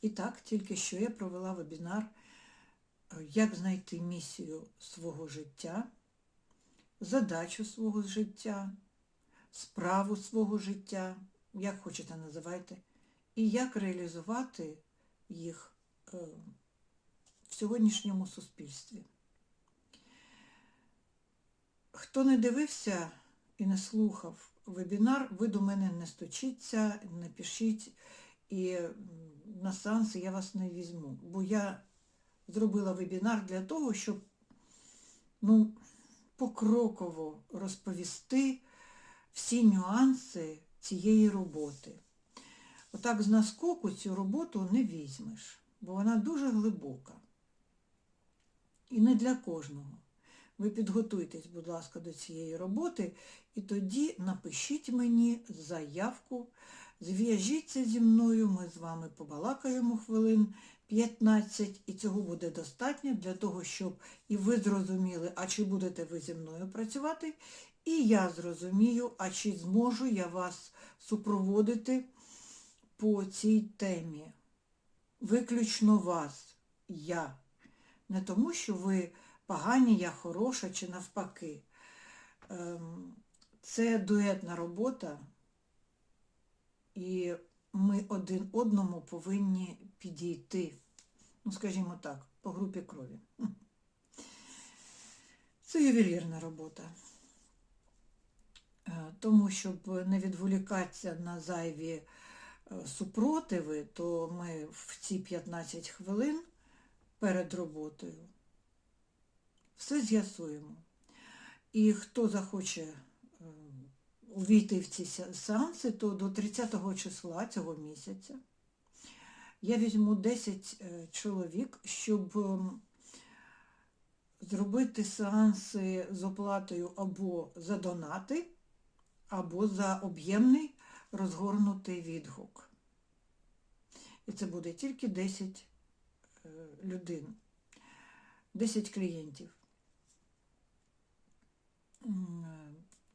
І так, тільки що я провела вебінар е, Як знайти місію свого життя, задачу свого життя, справу свого життя, як хочете називайте, і як реалізувати їх е, в сьогоднішньому суспільстві. Хто не дивився і не слухав вебінар, ви до мене не стучіться, не пишіть, і на сеанси я вас не візьму, бо я зробила вебінар для того, щоб ну, покроково розповісти всі нюанси цієї роботи. Отак з наскоку цю роботу не візьмеш, бо вона дуже глибока. І не для кожного. Ви підготуйтесь, будь ласка, до цієї роботи і тоді напишіть мені заявку, зв'яжіться зі мною, ми з вами побалакаємо хвилин 15, і цього буде достатньо для того, щоб і ви зрозуміли, а чи будете ви зі мною працювати, і я зрозумію, а чи зможу я вас супроводити по цій темі. Виключно вас, я. Не тому, що ви погані, я хороша чи навпаки. Ем, Це дуетна робота, і ми один одному повинні підійти, ну, скажімо так, по групі крові. Це ювелірна робота. Е, Тому, щоб не відволікатися на зайві е, супротиви, то ми в ці 15 хвилин перед роботою все з'ясуємо. І хто захоче увійти в ці сеанси, то до 30 числа цього місяця я візьму 10 е, чоловік, щоб ем, зробити сеанси з оплатою або за донати, або за об'ємний розгорнутий відгук. І це буде тільки 10 е, людей, 10 клієнтів.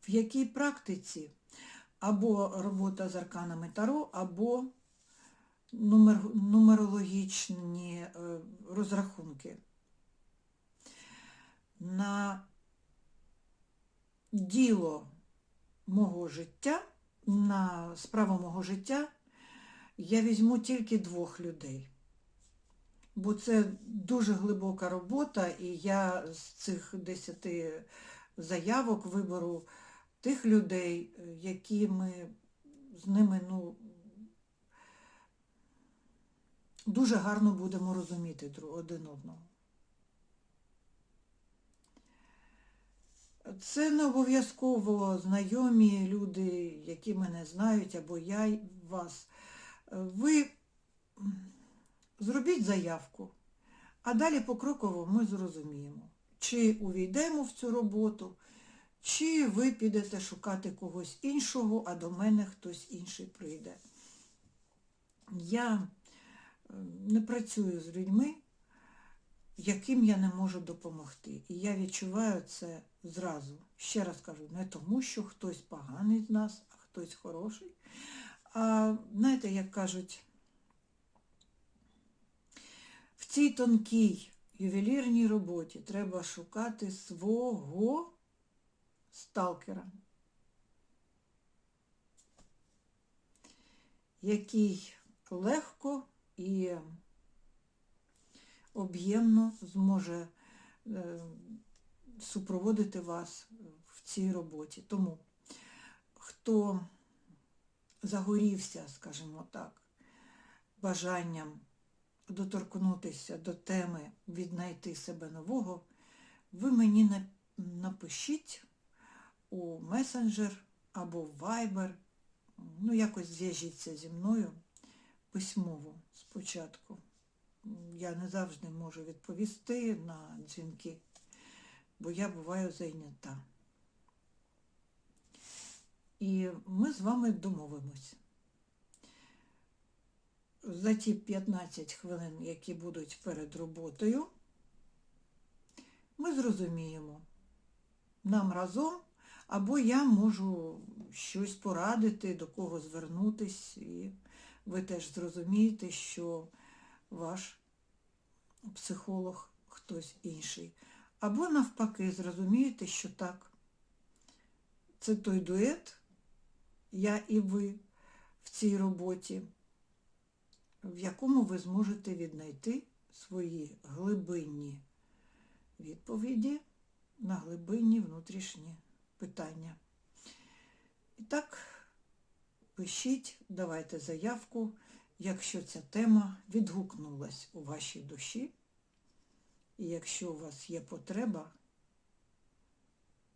В якій практиці або робота з арканами Таро, або нумер, нумерологічні е, розрахунки. На діло мого життя, на справу мого життя я візьму тільки двох людей. Бо це дуже глибока робота, і я з цих десяти заявок виберу тих людей, е, які ми з ними ну, дуже гарно будемо розуміти один одного. Це не обов'язково знайомі люди, які мене знають, або я вас. Е, Ви зробіть заявку, а далі покроково ми зрозуміємо, чи увійдемо в цю роботу, чи ви підете шукати когось іншого, а до мене хтось інший прийде. Я е, не працюю з людьми, яким я не можу допомогти. І я відчуваю це зразу. Ще раз кажу, не тому, що хтось поганий з нас, а хтось хороший. А знаєте, як кажуть, в цій тонкій ювелірній роботі треба шукати свого сталкера, який легко і об'ємно зможе е, супроводити вас в цій роботі. Тому хто загорівся, скажімо так, бажанням доторкнутися до теми віднайти себе нового, ви мені напишіть у месенджер або в Viber, ну якось зв'яжіться зі мною письмово спочатку. Я не завжди можу відповісти на дзвінки, бо я буваю зайнята. І ми з вами домовимось. За ті 15 хвилин, які будуть перед роботою, ми зрозуміємо, нам разом, або я можу щось порадити, до кого звернутись, і ви теж зрозумієте, що ваш психолог, хтось інший. Або навпаки, зрозумієте, що так, це той дует, я і ви в цій роботі, в якому ви зможете віднайти свої глибинні відповіді на глибинні внутрішні питання. І так, пишіть, давайте заявку, якщо ця тема відгукнулась у вашій душі, і якщо у вас є потреба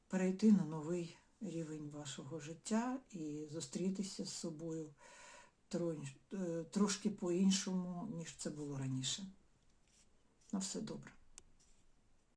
перейти на новий рівень вашого життя і зустрітися з собою е, трошки по-іншому, ніж це було раніше. На все добре.